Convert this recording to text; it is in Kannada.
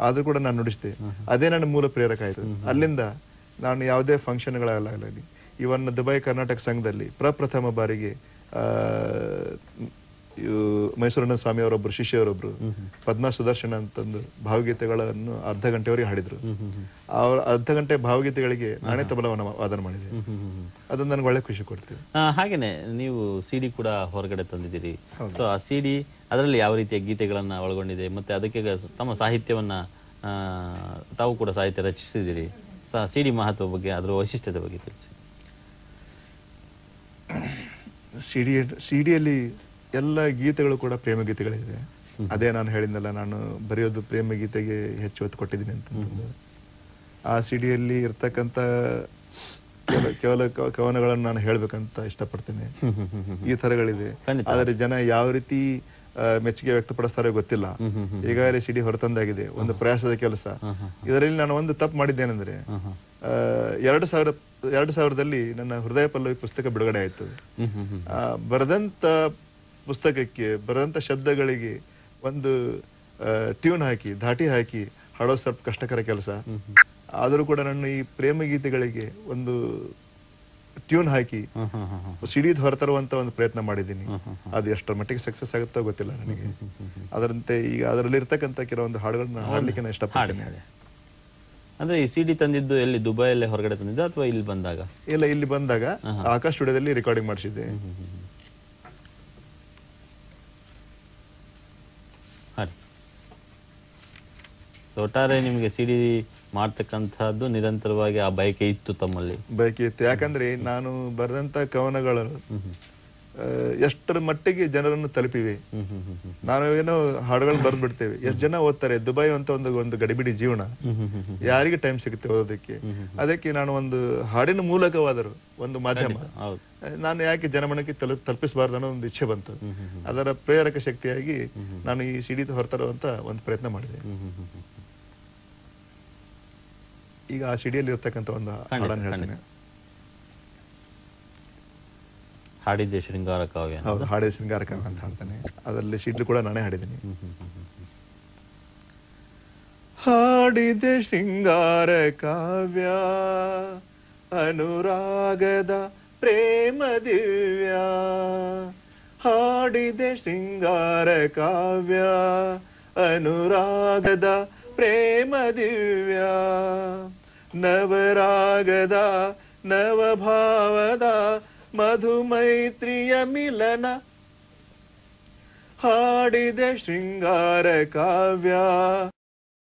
ಆದ್ರೂ ಕೂಡ ನಾನು ನುಡಿಸಿದೆ. ಅದೇ ನನ್ನ ಮೂಲ ಪ್ರೇರಕ ಆಯ್ತು. ಅಲ್ಲಿಂದ ನಾನು ಯಾವುದೇ ಫಂಕ್ಷನ್ಗಳಾಗಲಿ ಇವನ್ ದುಬೈ ಕರ್ನಾಟಕ ಸಂಘದಲ್ಲಿ ಪ್ರಪ್ರಥಮ ಬಾರಿಗೆ ಮೈಸೂರಿನ ಸ್ವಾಮಿ ಅವರೊಬ್ರು ಶಿಷ್ಯರೊಬ್ರು ಪದ್ಮ ಸುದರ್ಶನ ಅಂತಂದು ಭಾವಗೀತೆಗಳನ್ನು ಅರ್ಧ ಗಂಟೆವರೆಗೆ ಹಾಡಿದ್ರು. ಅವ್ರ ಅರ್ಧ ಗಂಟೆ ಭಾವಗೀತೆಗಳಿಗೆ ನಾನೇ ತಬಲವನ್ನು ವಾದನ ಮಾಡಿದೆ. ಅದೊಂದು ನನಗೆ ಒಳ್ಳೆ ಖುಷಿ ಕೊಡ್ತೀವಿ ಹಾಗೇನೆ ನೀವು ಸಿಡಿ ಕೂಡ ಹೊರಗಡೆ ತಂದಿದ್ದೀರಿ. ಸೊ ಆ ಸಿಡಿ ಅದರಲ್ಲಿ ಯಾವ ರೀತಿಯ ಗೀತೆಗಳನ್ನ ಒಳಗೊಂಡಿದೆ ಮತ್ತೆ ಅದಕ್ಕೆ ತಮ್ಮ ಸಾಹಿತ್ಯವನ್ನ ಆ, ತಾವು ಕೂಡ ಸಾಹಿತ್ಯ ರಚಿಸಿದಿರಿ ಸೊ ಆ ಸಿಡಿ ಮಹತ್ವ ಬಗ್ಗೆ ಅದರ ವೈಶಿಷ್ಟ್ಯದ ಬಗ್ಗೆ ತಿಳಿಸಿ. ಸಿಡಿ ಸಿಡಿಯಲ್ಲಿ ಎಲ್ಲ ಗೀತೆಗಳು ಕೂಡ ಪ್ರೇಮ ಗೀತೆಗಳಿದೆ ಅದೇ ನಾನು ಹೇಳಿದ್ನಲ್ಲ ನಾನು ಬರೆಯೋದು ಪ್ರೇಮ ಗೀತೆಗೆ ಹೆಚ್ಚು ಹೊತ್ತು ಕೊಟ್ಟಿದ್ದೀನಿ ಅಂತ ಆ ಸಿಡಿಯಲ್ಲಿ ಇರ್ತಕ್ಕಂತ ಕೇವಲ- ಕವನಗಳನ್ನು ನಾನು ಹೇಳ್ಬೇಕಂತ ಇಷ್ಟಪಡ್ತೇನೆ. ಈ ತರಗಳಿದೆ. ಆದರೆ ಜನ ಯಾವ ರೀತಿ ಮೆಚ್ಚುಗೆ ವ್ಯಕ್ತಪಡಿಸ್ತಾರೋ ಗೊತ್ತಿಲ್ಲ. ಈಗಾಗಲೇ ಸಿಡಿ ಹೊರತಂದಾಗಿದೆ ಒಂದು ಪ್ರಯಾಸದ ಕೆಲಸ. ಇದರಲ್ಲಿ ನಾನು ಒಂದು ತಪ್ಪು ಮಾಡಿದ್ದೇನೆಂದ್ರೆ ಆ, ಎರಡು ಸಾವಿರ ಎರಡು ಸಾವಿರದಲ್ಲಿ ನನ್ನ ಹೃದಯ ಪಲ್ಲವಿ ಪುಸ್ತಕ ಬಿಡುಗಡೆ ಆಯ್ತು. ಬರೆದಂತ ಪುಸ್ತಕಕ್ಕೆ ಬರೆದಂತ ಶಬ್ದಗಳಿಗೆ ಒಂದು ಟ್ಯೂನ್ ಹಾಕಿ ಧಾಟಿ ಹಾಕಿ ಹಾಡೋ ಸ್ವಲ್ಪ ಕಷ್ಟಕರ ಕೆಲಸ. ಆದರೂ ಕೂಡ ನನ್ನ ಈ ಪ್ರೇಮ ಗೀತೆಗಳಿಗೆ ಒಂದು ಟ್ಯೂನ್ ಹಾಕಿ ಸಿಡಿದ್ ಹೊರತರುವಂತ ಒಂದು ಪ್ರಯತ್ನ ಮಾಡಿದ್ದೀನಿ. ಅದು ಎಷ್ಟರ ಮಟ್ಟಿಗೆ ಸಕ್ಸಸ್ ಆಗುತ್ತೋ ಗೊತ್ತಿಲ್ಲ ನನಗೆ. ಅದರಂತೆ ಈಗ ಅದರಲ್ಲಿ ಇರ್ತಕ್ಕಂಥ ಕೆಲವೊಂದು ಹಾಡುಗಳನ್ನ ಹಾಡಲಿಕ್ಕೆ ನಾನು ಇಷ್ಟಪಡ್ತೀನಿ. ಅಂದ್ರೆ ಈ ಸಿಡಿ ತಂದಿದ್ದು ಎಲ್ಲಿ ದುಬೈಯಲ್ಲೇ ಹೊರಗಡೆ ತಂದಿದ್ದು ಅಥವಾ ಇಲ್ಲಿ ಬಂದಾಗ? ಇಲ್ಲ ಇಲ್ಲಿ ಬಂದಾಗ ಆಕಾಶ್ ಸ್ಟುಡಿಯೋದಲ್ಲಿ ರೆಕಾರ್ಡಿಂಗ್ ಮಾಡಿಸಿದ್ದೆ. ಹಾಡಿ ಸೊ ಒಟ್ಟಾರೆ ನಿಮಗೆ ಸಿಡಿ ಮಾಡ್ತಕ್ಕಂಥದ್ದು ನಿರಂತರವಾಗಿ ಆ ಬಯಕೆ ಇತ್ತು ತಮ್ಮಲ್ಲಿ. ಬಯಕೆ ಇತ್ತು. ಯಾಕಂದ್ರೆ ನಾನು ಬರೆದಂತ ಕವನಗಳು ಎಷ್ಟರ ಮಟ್ಟಿಗೆ ಜನರನ್ನು ತಲುಪಿವೆ? ನಾನು ಏನೋ ಹಾಡುಗಳನ್ನು ಬರ್ದ್ ಬಿಡ್ತೇವೆ ಎಷ್ಟು ಜನ ಓದ್ತಾರೆ? ದುಬೈ ಅಂತ ಒಂದು ಒಂದು ಗಡಿಬಿಡಿ ಜೀವನ. ಯಾರಿಗೆ ಟೈಮ್ ಸಿಗುತ್ತೆ ಓದೋದಕ್ಕೆ? ಅದಕ್ಕೆ ನಾನು ಒಂದು ಹಾಡಿನ ಮೂಲಕವಾದರೂ ಒಂದು ಮಾಧ್ಯಮ. ನಾನು ಯಾಕೆ ಜನಮನಕ್ಕೆ ತಲು ತಲುಪಿಸಬಾರ್ದು ಅನ್ನೋ ಒಂದು ಇಚ್ಛೆ ಬಂತು. ಅದರ ಪ್ರೇರಕ ಶಕ್ತಿಯಾಗಿ ನಾನು ಈ ಸಿಡಿ ಹೊರತರುವಂತ ಒಂದು ಪ್ರಯತ್ನ ಮಾಡಿದೆ. ಈಗ ಆ ಸಿಡಿಯಲ್ಲಿ ಇರ್ತಕ್ಕಂಥ ಒಂದು ಹಾಡನ್ನು ಹೇಳ್ತೇನೆ. ಹಾಡಿದ್ದೆ ಶೃಂಗಾರ ಕಾವ್ಯ ಹಾಡಿದ ಹೌದು ಹಾಡೇ ಶೃಂಗಾರ ಕಾವ್ಯ ಅಂತ ಹಾಡ್ತಾನೆ ಅದರಲ್ಲಿ ಶಿಡ್ಲು ಕೂಡ ನಾನೇ ಹಾಡಿದ್ದೀನಿ. ಹಾಡಿದೆ ಶೃಂಗಾರ ಕಾವ್ಯ ಅನುರಾಗದ ಪ್ರೇಮ ದಿವ್ಯ. ಹಾಡಿದೆ ಶೃಂಗಾರ ಕಾವ್ಯ ಅನುರಾಗದ ಪ್ರೇಮ ದಿವ್ಯ. ನವರಾಗದ ನವಭಾವದ ಮಧುಮೈತ್ರಿಯ ಮಿಲನ ಹಾಡಿದೆ ಶೃಂಗಾರ ಕಾವ್ಯ